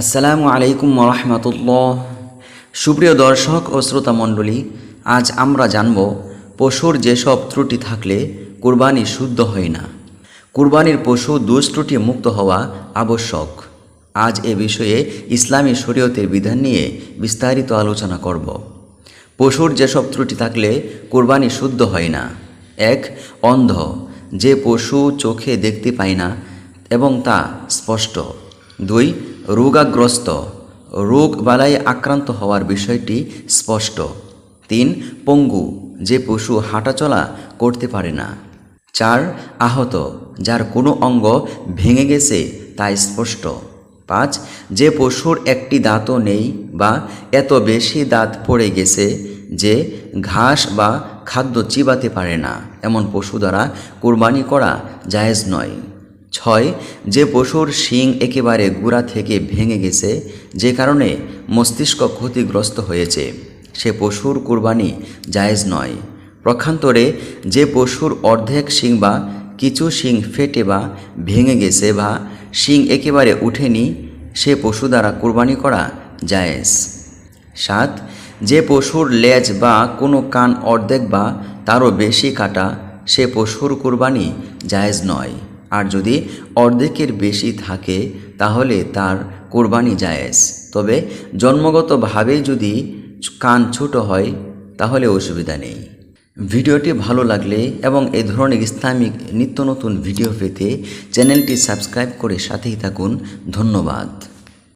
আসসালামু আলাইকুম রহমতুল্লাহ। সুপ্রিয় দর্শক ও শ্রোতা মণ্ডলী, আজ আমরা জানব পশুর যেসব ত্রুটি থাকলে কুরবানি শুদ্ধ হয় না। কুরবানির পশু দোষ ত্রুটি মুক্ত হওয়া আবশ্যক। আজ এ বিষয়ে ইসলামী শরীয়তের বিধান নিয়ে বিস্তারিত আলোচনা করব। পশুর যেসব ত্রুটি থাকলে কুরবানি শুদ্ধ হয় না। এক, অন্ধ, যে পশু চোখে দেখতে পায় না এবং তা স্পষ্ট। দুই রোগাগ্রস্ত। রোগ বালাই আক্রান্ত হওয়ার বিষয়টি স্পষ্ট। তিন, পঙ্গু, যে পশু হাঁটাচলা করতে পারে না। চার, আহত, যার কোনো অঙ্গ ভেঙে গেছে তা স্পষ্ট। পাঁচ, যে পশুর একটি দাঁতও নেই বা এত বেশি দাঁত পড়ে গেছে যে ঘাস বা খাদ্য চিবাতে পারে না, এমন পশু দ্বারা কোরবানি করা জায়েজ নয়। ছয়, যে পশুর শিং একেবারে গুড়া থেকে ভেঙে গেছে, যে কারণে মস্তিষ্ক ক্ষতিগ্রস্ত হয়েছে। সে পশুর কুরবানি জায়েজ নয়। প্রক্ষান্তরে যে পশুর অর্ধেক শিং বা কিছু শিং ফেটে বা ভেঙে গেছে বা শিং একেবারে উঠেনি, সে পশু দ্বারা কুরবানি করা জায়েজ। সাত, যে পশুর লেজ বা কোনো কান অর্ধেক বা তারও বেশি কাটা, সে পশুর কুরবানি জায়েজ নয়। আর যদি অর্ধেকের বেশি থাকে, তাহলে তার কোরবানি জায়েজ। তবে জন্মগতভাবে যদি কান ছোট হয়, তাহলে অসুবিধা নেই। ভিডিওটি ভালো লাগলে এবং এ ধরনের ইসলামিক নিত্য নতুন ভিডিও পেতে চ্যানেলটি সাবস্ক্রাইব করে সাথেই থাকুন। ধন্যবাদ।